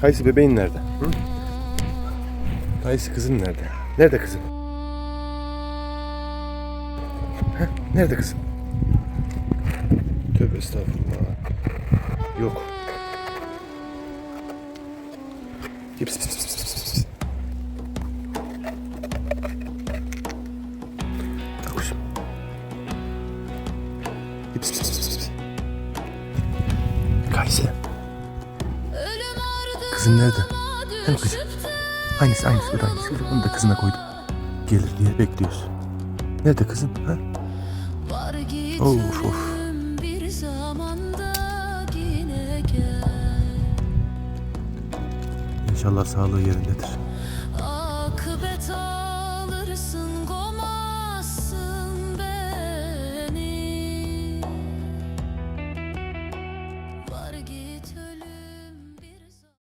Kayısı bebeğin nerede? Hı? Kayısı kızın nerede? Nerede kızın? Heh, nerede kızın? Tövbe estağfurullah. Yok. Pis, pis, pis, pis, pis, kuşum. Pis, pis, pis, pis. Kayısı. Kızın nerede? Hem kızım. Aynısı aynısı o da aynısı. Onu da kızına koydum. Gelir diye bekliyoruz. Nerede kızın? Ha? Of of. İnşallah sağlığı yerindedir.